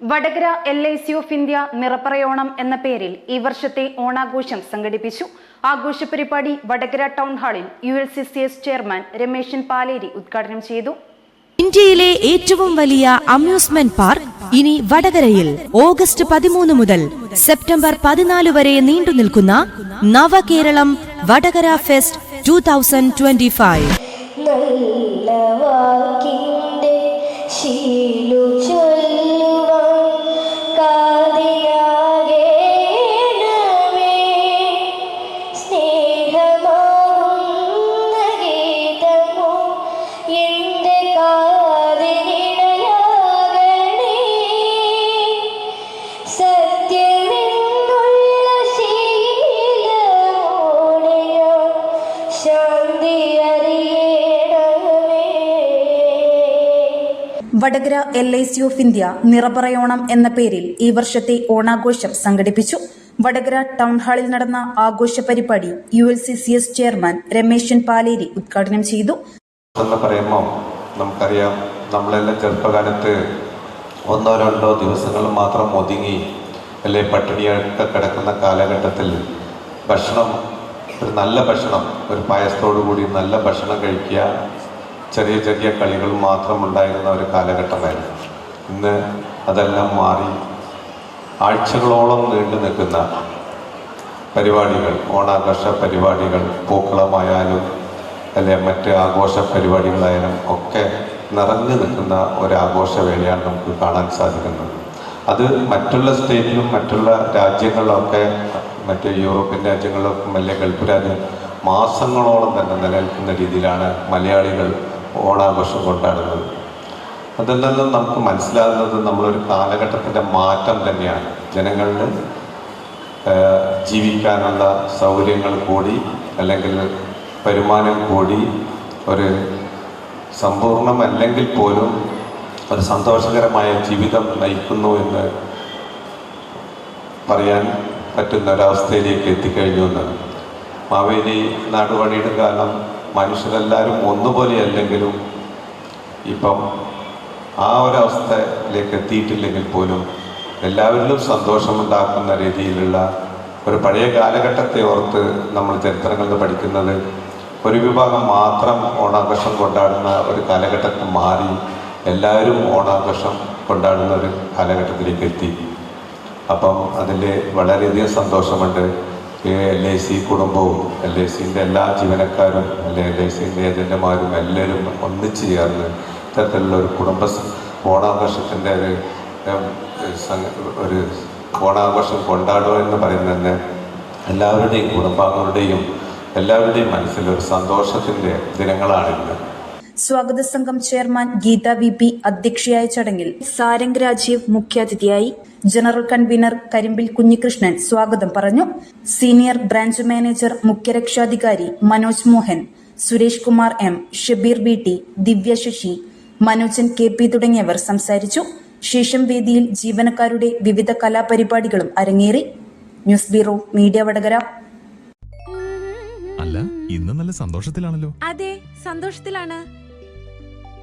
Vadakara L I C of India നിറപ്പറയോണം എന്ന പേരിൽ ഈ വർഷത്തെ ഓണാഘോഷം സംഘടിപ്പിച്ചു. ആഘോഷ പരിപാടി വടകര ടൗൺ ഹാളിൽ U L C C S chairman Rameshan Paleri ഉദ്ഘാടനം ചെയ്തു. ഇന്ത്യയിലെ ഏറ്റവും വലിയ അമ്യൂസ്മെന്റ് പാർക്ക് ഇനി വടകരയിൽ ഓഗസ്റ്റ് പതിമൂന്ന് മുതൽ സെപ്റ്റംബർ പതിനാല് വരെ നീണ്ടു നിൽക്കുന്ന നവകേരളം Vadakara fest two thousand twenty five. Vadakara L I C of India നിറപറയോണം എന്ന പേരിൽ ഈ വർഷത്തെ ഓണാഘോഷം സംഘടിപ്പിച്ചു. വടകര ടൗൺ ഹാളിൽ നടന്ന ആഘോഷ പരിപാടി U L C C S chairman Rameshan Paleri ഉദ്ഘാടനം ചെയ്തു. പറയുമ്പോൾ നമുക്കറിയാം നമ്മളെല്ലാം ചെറുപ്പകാലത്ത് ഒന്നോ രണ്ടോ ദിവസങ്ങൾ മാത്രം ഒതുങ്ങി അല്ലെ പട്ടിണിയൊക്കെ കിടക്കുന്ന കാലഘട്ടത്തിൽ ഭക്ഷണം ഒരു നല്ല ഭക്ഷണം ഒരു പായസത്തോടു കൂടി നല്ല ഭക്ഷണം കഴിക്കുക ചെറിയ ചെറിയ കളികൾ മാത്രം ഉണ്ടായിരുന്ന ഒരു കാലഘട്ടമായിരുന്നു. ഇന്ന് അതെല്ലാം മാറി ആഴ്ചകളോളം നീണ്ടു നിൽക്കുന്ന പരിപാടികൾ ഓണാഘോഷ പരിപാടികൾ പൂക്കളമായാലും അല്ലെ മറ്റ് ആഘോഷ പരിപാടികളായാലും ഒക്കെ നിറഞ്ഞു നിൽക്കുന്ന ഒരു ആഘോഷവേളയാണ് നമുക്ക് കാണാൻ സാധിക്കുന്നത്. അത് മറ്റുള്ള സ്റ്റേറ്റിലും മറ്റുള്ള രാജ്യങ്ങളിലൊക്കെ മറ്റ് യൂറോപ്യൻ രാജ്യങ്ങളിലൊക്കെ അല്ലെ ഗൾഫ് രാജ്യം മാസങ്ങളോളം തന്നെ നിലനിൽക്കുന്ന രീതിയിലാണ് മലയാളികൾ ഓണാഘോഷം കൊണ്ടാടുന്നത്. അതിൽ നിന്നും നമുക്ക് മനസ്സിലാകുന്നത് നമ്മളൊരു കാലഘട്ടത്തിന്റെ മാറ്റം തന്നെയാണ്. ജനങ്ങളിൽ ജീവിക്കാനുള്ള സൗകര്യങ്ങൾ കൂടി അല്ലെങ്കിൽ വരുമാനം കൂടി ഒരു സമ്പൂർണമല്ലെങ്കിൽ പോലും ഒരു സന്തോഷകരമായ ജീവിതം നയിക്കുന്നു എന്ന് പറയാൻ പറ്റുന്ന ഒരവസ്ഥയിലേക്ക് എത്തിക്കഴിഞ്ഞു എന്നാണ് മാവേലി നാടുപണിയുടെ കാലം മനുഷ്യരെല്ലാവരും ഒന്നുപോലെ അല്ലെങ്കിലും ഇപ്പം ആ ഒരവസ്ഥയിലേക്ക് എത്തിയിട്ടില്ലെങ്കിൽ പോലും എല്ലാവരിലും സന്തോഷമുണ്ടാക്കുന്ന രീതിയിലുള്ള ഒരു പഴയ കാലഘട്ടത്തെ ഓർത്ത് നമ്മൾ ചരിത്രങ്ങളിൽ പഠിക്കുന്നത് ഒരു വിഭാഗം മാത്രം ഓണാഘോഷം കൊണ്ടാടുന്ന ഒരു കാലഘട്ടത്തിൽ മാറി എല്ലാവരും ഓണാഘോഷം കൊണ്ടാടുന്ന ഒരു കാലഘട്ടത്തിലേക്ക് എത്തി. അപ്പം അതിൽ വളരെയധികം സന്തോഷമുണ്ട്. എൽ ഐ സി കുടുംബവും എൽ ഐ സിന്റെ എല്ലാ ജീവനക്കാരും അല്ലെ എൽ ഐ സിന്റെ ഏജന്റുമാരും എല്ലാവരും ഒന്നിച്ചു ചേർന്ന് ഇത്തരത്തിലുള്ള ഒരു കുടുംബ ഓണാഘോഷത്തിന്റെ ഒരു ഒരു ഓണാഘോഷം കൊണ്ടാടുക എന്ന് പറയുന്നത് തന്നെ എല്ലാവരുടെയും കുടുംബാംഗങ്ങളുടെയും എല്ലാവരുടെയും മനസ്സിലൊരു സന്തോഷത്തിന്റെ ദിനങ്ങളാണിന്ന്. സ്വാഗത സംഘം ചെയർമാൻ ഗീത വി പി അധ്യക്ഷയായ ചടങ്ങിൽ സാരംഗ് രാജീവ് മുഖ്യാതിഥിയായി ജനറൽ കൺവീനർ കരിമ്പിൽ കുഞ്ഞികൃഷ്ണൻ സ്വാഗതം പറഞ്ഞു. Senior branch manager മുഖ്യരക്ഷാധികാരി Manoj Mohan Suresh Kumar M Shabeer V T Divya Sasi Manojan K P തുടങ്ങിയവർ സംസാരിച്ചു. ശേഷം വേദിയിൽ ജീവനക്കാരുടെ വിവിധ കലാപരിപാടികളും അരങ്ങേറി. News bureau media Vadakara. അല്ല ഇന്ന് നല്ല സന്തോഷത്തിലാണല്ലോ. അതെ സന്തോഷത്തിലാണ്.